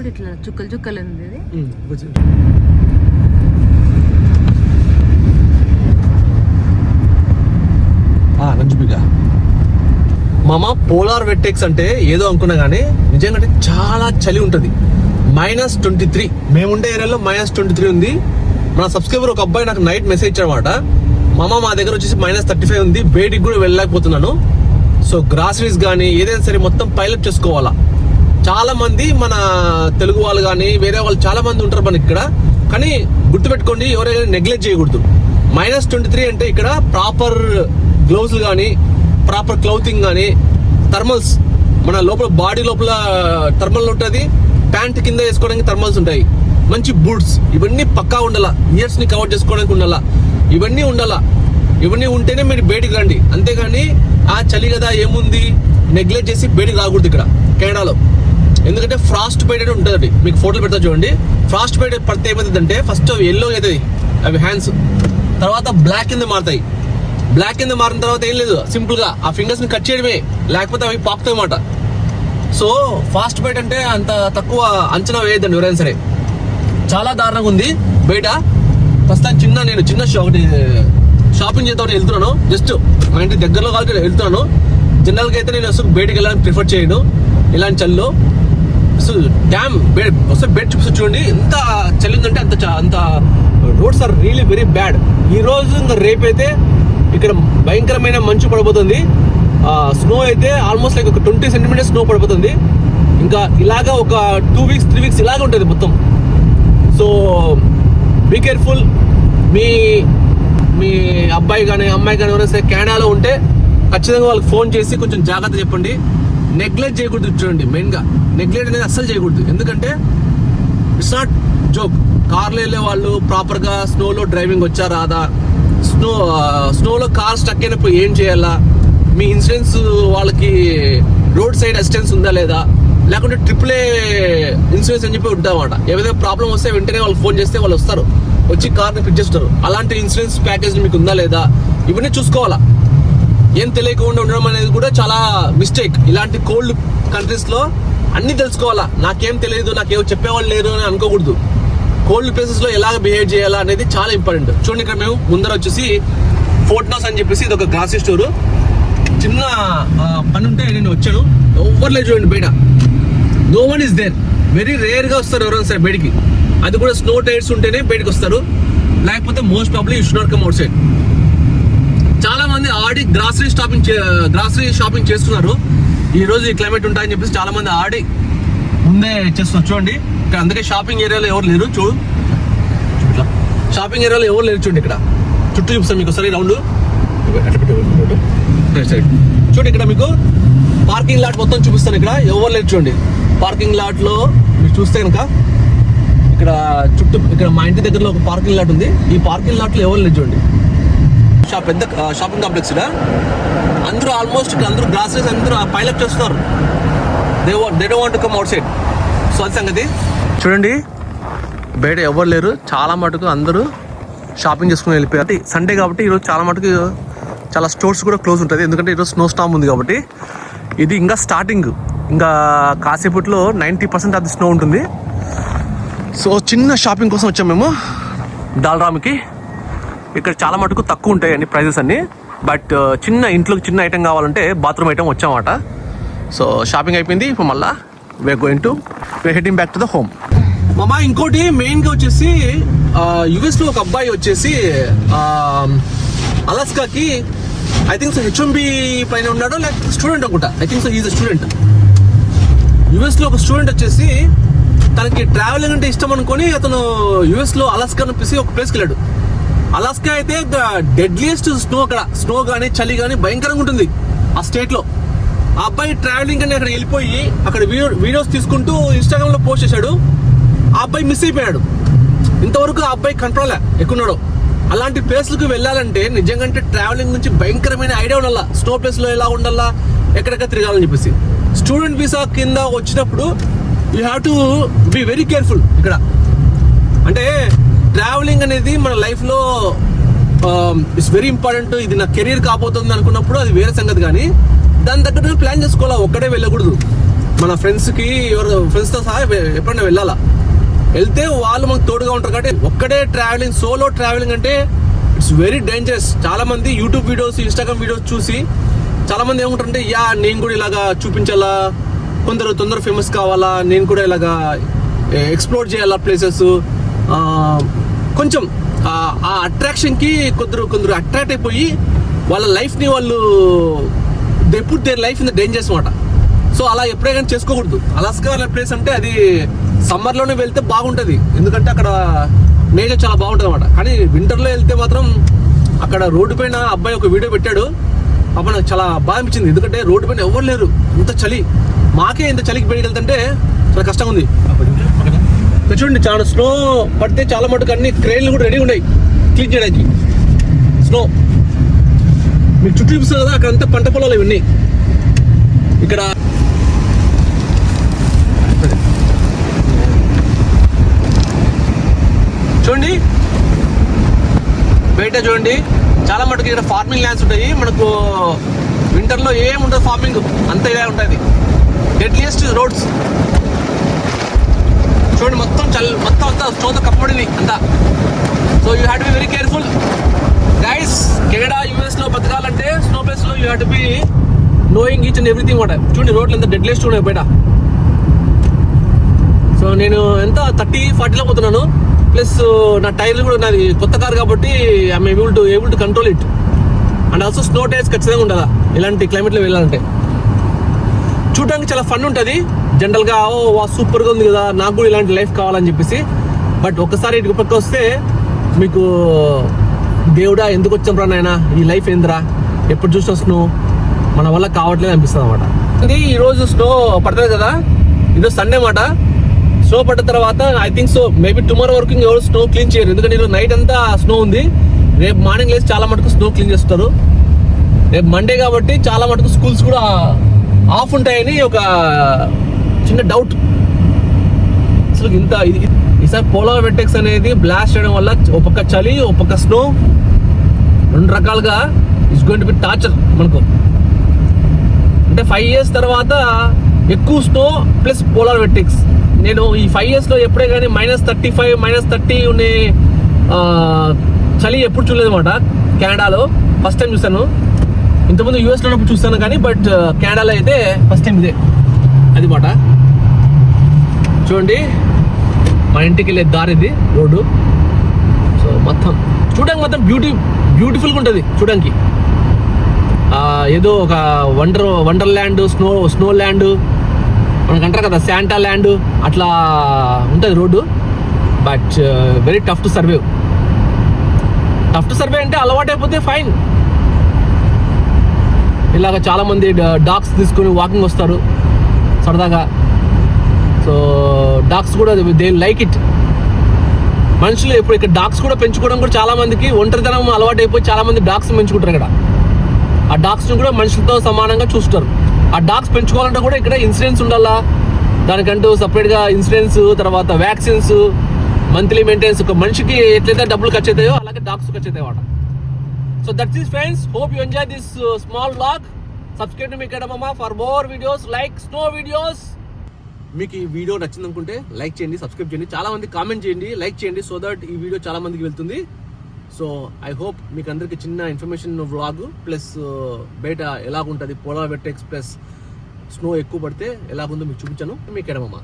కూడా ఇట్లా చుక్కలు చుక్కలు ఉంది ఇది మామ పోలార్ వెట్టెక్స్ అంటే ఏదో అనుకున్నా కానీ నిజంగా అంటే చాలా చలి ఉంటుంది. మైనస్ ట్వంటీ త్రీ మేముండే ఏరియాలో మైనస్ ట్వంటీ త్రీ ఉంది. మన సబ్స్క్రైబర్ ఒక అబ్బాయి నాకు నైట్ మెసేజ్ ఇచ్చాడనమాట మామ మా దగ్గర వచ్చేసి మైనస్ థర్టీ ఫైవ్ ఉంది. బయటికి కూడా వెళ్ళలేకపోతున్నాను. సో గ్రాసరీస్ కానీ ఏదైనా సరే మొత్తం పైలప్ చేసుకోవాలా. చాలా మంది మన తెలుగు వాళ్ళు కానీ వేరే వాళ్ళు చాలా మంది ఉంటారు మనకి ఇక్కడ. కానీ గుర్తుపెట్టుకోండి ఎవరైనా నెగ్లెక్ట్ చేయకూడదు. మైనస్ ట్వంటీ త్రీ అంటే ఇక్కడ ప్రాపర్ గ్లౌజ్ కానీ ప్రాపర్ క్లౌతింగ్ కానీ థర్మల్స్ మన లోపల బాడీ లోపల థర్మల్ ఉంటుంది ప్యాంట్ కింద వేసుకోవడానికి థర్మల్స్ ఉంటాయి. మంచి బూట్స్ ఇవన్నీ పక్కా ఉండాలా. ఇయర్స్ని కవర్ చేసుకోవడానికి ఉండాలా. ఇవన్నీ ఉండాలా. ఇవన్నీ ఉంటేనే మీరు బయటికి రండి. అంతేగాని ఆ చలి కదా ఏముంది? నెగ్లెక్ట్ చేసి బయటికి రాకూడదు ఇక్కడ కెనడాలో ఎందుకంటే ఫ్రాస్ట్ బైట్ అనేది ఉంటుంది మీకు ఫోటోలు పెడతా చూడండి. ఫ్రాస్ట్ బైట్ పడితే ఏమవుతుందంటే ఫస్ట్ అవి ఎల్లో అవుతుంది అవి హ్యాండ్స్ తర్వాత బ్లాక్ కింద మారుతాయి. బ్లాక్ కింద మారిన తర్వాత ఏం లేదు. సింపుల్గా ఆ ఫింగర్స్ని కట్ చేయడమే. లేకపోతే అవి పాపుతాయి అన్నమాట. సో ఫాస్ట్ బైట్ అంటే అంత తక్కువ అంచనా వేయద్దండి ఎవరైనా సరే. చాలా దారుణంగా ఉంది. బయట ప్రస్తుతానికి చిన్న నేను చిన్న షా- ఒకటి షాపింగ్ చేద్దామని వెళ్తున్నాను. జస్ట్ మా ఇంటి దగ్గరలో కాదు వెళ్తున్నాను. జనరల్గా అయితే నేను అసలు బయటకు వెళ్ళాలని ప్రిఫర్ చేయను. ఇలాంటి చల్లో. అసలు డ్యామ్ బెడ్ అసలు బెడ్ చూపిస్తూ చూడండి ఎంత చల్లిందంటే అంత అంత roads are really very bad ఈ రోజు ఇంకా రేపైతే ఇక్కడ భయంకరమైన మంచు పడిపోతుంది స్నో అయితే ఆల్మోస్ట్ లైక్ ఒక ట్వంటీ సెంటీమీటర్స్ స్నో పడిపోతుంది ఇంకా ఇలాగా ఒక టూ వీక్స్ త్రీ వీక్స్ ఇలాగే ఉంటుంది మొత్తం. సో బీ కేర్ఫుల్ మీ మీ అబ్బాయి కానీ అమ్మాయి కానీ ఎవరైనా సరే కెనడాలో ఉంటే ఖచ్చితంగా వాళ్ళకి ఫోన్ చేసి కొంచెం జాగ్రత్త చెప్పండి. నెగ్లెక్ట్ చేయకూడదు చూడండి మెయిన్గా నెగ్లెక్ట్ అనేది అస్సలు చేయకూడదు. ఎందుకంటే ఇట్స్ నాట్ జోక్ కార్లో వెళ్ళే వాళ్ళు ప్రాపర్గా స్నోలో డ్రైవింగ్ వచ్చా రాదా? స్నో స్నోలో కార్ స్టక్ అయినప్పుడు ఏం చేయాలా? మీ ఇన్సూరెన్స్ వాళ్ళకి రోడ్ సైడ్ అసిస్టెన్స్ ఉందా లేదా? లేకుంటే ట్రిపులే ఇన్సూరెన్స్ అని చెప్పి ఉంటామన్నమాట ఏదైనా ప్రాబ్లం వస్తే వెంటనే వాళ్ళు ఫోన్ చేస్తే వాళ్ళు వస్తారు. వచ్చి కార్ని ఫిట్ చేస్తారు. అలాంటి ఇన్సూరెన్స్ ప్యాకేజ్ మీకు ఉందా లేదా? ఇవన్నీ చూసుకోవాలా. ఏం తెలియకుండా ఉండడం అనేది కూడా చాలా మిస్టేక్ ఇలాంటి కోల్డ్ కంట్రీస్లో అన్ని తెలుసుకోవాలా? నాకేం తెలియదు నాకేం చెప్పేవాళ్ళు లేరు అని అనుకోకూడదు. కోల్డ్ ప్లేసెస్లో ఎలా బిహేవ్ చేయాలా అనేది చాలా ఇంపార్టెంట్ చూడండి ఇక్కడ మేము ముందర వచ్చేసి ఫోర్ట్నాస్ అని చెప్పేసి ఇది ఒక గ్రాసరీ స్టోర్ చిన్న పని ఉంటే నేను వచ్చాను. ఎవరు లేదు చూడండి బయట. No one is there very రేర్గా వస్తారు ఎవరైనా సరే బయటికి. అది కూడా స్నో టైర్స్ ఉంటేనే బయటకు వస్తారు. లేకపోతే most probably you should not come out side మంది ఆడి గ్రాసరీ షాపింగ్ గ్రాసరీ షాపింగ్ చేస్తున్నారు. ఈ రోజు ఈ క్లైమేట్ ఉంటాయని చెప్పేసి చాలా మంది ఆడి ముందే చేస్తున్నారు. చూడండి ఇక్కడ అందుకే షాపింగ్ ఏరియాలో ఎవరు లేరు. చూడు షాపింగ్ ఏరియాలో ఎవరు లేరు చూడండి ఇక్కడ. చుట్టూ చూపిస్తాను మీకు ఒకసారి రౌండ్. చూడండి ఇక్కడ మీకు పార్కింగ్ లాట్ మొత్తం చూపిస్తాను ఇక్కడ. ఎవరు లేరు చూడండి. పార్కింగ్ లాట్లో మీరు చూస్తే కనుక ఇక్కడ చుట్టూ ఇక్కడ మా ఇంటి దగ్గరలో ఒక పార్కింగ్ లాట్ ఉంది. ఈ పార్కింగ్ లాట్లో ఎవరు లేరు చూడండి. షాప్ పెద్ద షాపింగ్ కాంప్లెక్స్ ఇక్కడ అందరూ ఆల్మోస్ట్ ఇక్కడ అందరూ గ్లాసెస్ అందరూ పైలప్ చేస్తున్నారు. They they do want come out side so అది సంగతి. చూడండి బయట ఎవరు లేరు. చాలా మటుకు అందరూ షాపింగ్ చేసుకుని వెళ్ళిపోయారు. సండే కాబట్టి ఈరోజు చాలా మటుకు చాలా స్టోర్స్ కూడా క్లోజ్ ఉంటుంది. ఎందుకంటే ఈరోజు స్నో స్టామ్ ఉంది కాబట్టి. ఇది ఇంకా స్టార్టింగ్ ఇంకా కాసేపట్లో నైంటీ పర్సెంట్ అది స్నో ఉంటుంది. సో చిన్న షాపింగ్ కోసం వచ్చాం మేము. డాల్రామ్కి ఇక్కడ చాలా మటుకు తక్కువ ఉంటాయి అన్ని ప్రైజెస్ అన్ని. బట్ uh, చిన్న ఇంట్లోకి చిన్న ఐటెం కావాలంటే బాత్రూమ్ ఐటెం వచ్చామాట. సో షాపింగ్ అయిపోయింది. ఇప్పుడు మళ్ళా where going to way heading back to the home మామ ఇంకోటి మెయిన్గా వచ్చేసి యుఎస్లో ఒక అబ్బాయి వచ్చేసి అలాస్కాకి ఐ థింక్ సో హెచ్ఎంబి పైన ఉన్నాడు లేకపోతే స్టూడెంట్ అనుకుంటా. I think so is student యుఎస్లో ఒక స్టూడెంట్ వచ్చేసి తనకి ట్రావెలింగ్ అంటే ఇష్టం అనుకొని అతను యుఎస్లో అలాస్కా అనిపిసి ఒక ప్లేస్కి వెళ్ళాడు. అలాస్కా అయితే డెడ్లీస్ట్ స్నో అక్కడ. స్నో కానీ చలి కానీ భయంకరంగా ఉంటుంది ఆ స్టేట్లో ఆ అబ్బాయి ట్రావెలింగ్ అని అక్కడ వెళ్ళిపోయి అక్కడ వీడియో వీడియోస్ తీసుకుంటూ ఇన్స్టాగ్రామ్లో పోస్ట్ చేశాడు. ఆ అబ్బాయి మిస్ అయిపోయాడు. ఇంతవరకు ఆ అబ్బాయి కంట్రోల్ ఎక్కున్నాడు అలాంటి ప్లేస్లకు వెళ్ళాలంటే నిజంగా అంటే ట్రావెలింగ్ నుంచి భయంకరమైన ఐడియా ఉండాలా? స్నో ప్లేస్లో ఎలా ఉండాలా? ఎక్కడెక్కడ తిరగాలని చెప్పేసి. స్టూడెంట్ వీసా కింద వచ్చినప్పుడు you have to be very careful ఇక్కడ. అంటే ట్రావెలింగ్ అనేది మన లైఫ్లో ఇట్స్ వెరీ ఇంపార్టెంట్ ఇది నా కెరీర్ కాబోతుంది అనుకున్నప్పుడు అది వేరే సంగతి కానీ దాని తగ్గట్టు ప్లాన్ చేసుకోవాలా? ఒక్కడే వెళ్ళకూడదు. మన ఫ్రెండ్స్కి ఎవరు ఫ్రెండ్స్తో సహా ఎప్పుడైనా వెళ్ళాలా? వెళ్తే వాళ్ళు మనకు తోడుగా ఉంటారు కాబట్టి ఒక్కడే ట్రావెలింగ్ సోలో ట్రావెలింగ్ అంటే ఇట్స్ వెరీ డేంజరస్ చాలామంది యూట్యూబ్ వీడియోస్ ఇన్స్టాగ్రామ్ వీడియోస్ చూసి చాలామంది ఏముంటారంటే యా నేను కూడా ఇలాగా చూపించాలా? కొందరు తొందర ఫేమస్ కావాలా? నేను కూడా ఇలాగా ఎక్స్ప్లోర్ చేయాలా ప్లేసెస్ కొంచెం ఆ- అట్రాక్షన్కి కొందరు కొందరు అట్రాక్ట్ అయిపోయి వాళ్ళ లైఫ్ని వాళ్ళు they put their life in the dangers అనమాట సో అలా ఎప్పుడే కానీ చేసుకోకూడదు. అలాస్కా అనే ప్లేస్ అంటే అది సమ్మర్లోనే వెళ్తే బాగుంటుంది. ఎందుకంటే అక్కడ నేచర్ చాలా బాగుంటుంది అనమాట కానీ వింటర్లో వెళ్తే మాత్రం అక్కడ రోడ్డు పైన అబ్బాయి ఒక వీడియో పెట్టాడు. అప్పుడు నాకు చాలా బాగా అనిపించింది. ఎందుకంటే రోడ్డు పైన ఎవరు లేరు. ఇంత చలి. మాకే ఇంత చలికి బయటికి వెళ్తుంటే చాలా కష్టంగా ఉంది. చూడండి చాలా స్నో పడితే చాలా మటుకు అన్ని క్రెయిన్లు కూడా రెడీ ఉన్నాయి. క్లీన్ చేయడానికి. స్నో మీకు చుట్టూ చూపిస్తారు కదా అక్కడ అంతా పంట పొలాలు ఇవన్నీ. ఇక్కడ చూడండి. బయట చూడండి. చాలా మటుకు ఇక్కడ ఫార్మింగ్ ల్యాండ్స్ ఉంటాయి. మనకు వింటర్లో ఏం ఫార్మింగ్ అంత ఇదే ఉంటుంది. డెడ్లియస్ట్ రోడ్స్ చూడండి మొత్తం చల్ మొత్తం అంతా స్నోతో కప్పబడింది అంతా. So you had be very careful guys Canada యూఎస్లో బతకాలంటే స్నో ప్లేస్లో you had be knowing each and everything కూడా చూడండి రోడ్లు ఎంత డెడ్ లిస్ట్ ఉన్నాయి బయట. సో నేను ఎంత థర్టీ ఫార్టీలో పోతున్నాను. ప్లస్ నా టైర్లు కూడా నాది కొత్త కార్ కాబట్టి I'm able to able to control it and also snow tyres ఖచ్చితంగా ఉండదా ఇలాంటి క్లైమేట్లో వెళ్ళాలంటే. చూడడానికి చాలా ఫన్ ఉంటుంది. జనరల్గా ఓ వా సూపర్గా ఉంది కదా నాకు కూడా ఇలాంటి లైఫ్ కావాలని చెప్పేసి. బట్ ఒక్కసారి ఇటు పక్క వస్తే మీకు దేవుడా ఎందుకు వచ్చాం రా నాయన? ఈ లైఫ్ ఏందిరా? ఎప్పుడు చూసిన స్నో. మన వల్ల కావట్లేదు అనిపిస్తుంది అనమాట ఇది ఈరోజు స్నో పడుతుంది కదా? ఈరోజు సండే మాట. స్నో పడ్డ తర్వాత I think so maybe tomorrow వరకు ఎవరు స్నో క్లీన్ చేయరు. ఎందుకంటే ఈరోజు నైట్ అంతా స్నో ఉంది. రేపు మార్నింగ్ లేసి చాలా మటుకు స్నో క్లీన్ చేస్తారు. రేపు మండే కాబట్టి చాలా మటుకు స్కూల్స్ కూడా ఆఫ్ ఉంటాయని ఒక చిన్న డౌట్ అసలు ఇంత ఇది ఈసారి పోలార్ వెట్టెక్స్ అనేది బ్లాస్ట్ చేయడం వల్ల ఒక పక్క చలి ఒక పక్క స్నో రెండు రకాలుగా it's going to be torture మనకు. అంటే ఫైవ్ ఇయర్స్ తర్వాత ఎక్కువ స్నో ప్లస్ పోలార్ వెట్టెక్స్ నేను ఈ ఫైవ్ ఇయర్స్లో ఎప్పుడే కానీ minus thirty five minus thirty ఉండే చలి ఎప్పుడు చూడలేదు అనమాట కెనడాలో ఫస్ట్ టైం చూసాను ఇంతకుముందు యూఎస్లో చూస్తాను కానీ బట్ కెనడాలో అయితే ఫస్ట్ టైం ఇదే. అది మాట. చూడండి మా ఇంటికి వెళ్ళే దారి ఇది రోడ్డు. సో మొత్తం చూడడానికి మొత్తం బ్యూటీ బ్యూటిఫుల్గా ఉంటుంది చూడడానికి. ఏదో ఒక wonder wonderland snow snow land మనకు అంటారు కదా శాంటా ల్యాండ్ అట్లా ఉంటుంది road. But very tough to survive. Tough to survive అంటే అలవాటు అయిపోతే ఫైన్. ఇలాగ చాలామంది డాగ్స్ తీసుకొని వాకింగ్ వస్తారు. సరదాగా. సో డాగ్స్ కూడా దే లైక్ ఇట్ మనుషులు ఇప్పుడు ఇక్కడ డాగ్స్ కూడా పెంచుకోవడం కూడా చాలా మందికి ఒంటరితనం అలవాటు అయిపోయి చాలా మంది డాగ్స్ పెంచుకుంటారు ఇక్కడ. ఆ డాగ్స్ని కూడా మనుషులతో సమానంగా చూస్తారు ఆ డాగ్స్ పెంచుకోవాలంటే కూడా ఇక్కడ ఇన్సూరెన్స్ ఉండాలా? దానికంటూ సపరేట్గా ఇన్సూరెన్స్ తర్వాత వ్యాక్సిన్స్ మంత్లీ మెయింటెనెన్స్ ఒక మనిషికి ఎట్లయితే డబ్బులు ఖర్చు అవుతాయో అలాగే డాగ్స్ ఖర్చు అవుతాయి వాట so that is friends hope you enjoy this small blog subscribe me కడమమ్మ for more videos like snow videos. మీకు ఈ వీడియో నచ్చింది అనుకుంటే లైక్ చేయండి సబ్స్క్రైబ్ చేయండి. చాలా మంది కామెంట్ చేయండి లైక్ చేయండి సో దట్ ఈ వీడియో చాలా మందికి వెళ్తుంది. సో ఐ హోప్ మీకు అందరికి చిన్న ఇన్ఫర్మేషన్ వ్లాగ్ ప్లస్ బయట ఎలాగుంటుంది పోలార్ వెట్టెక్స్ ప్లస్ స్నో ఎక్కువ పడితే ఎలాగుందో మీకు చూపించాను. మీకు ఎడమమ్మ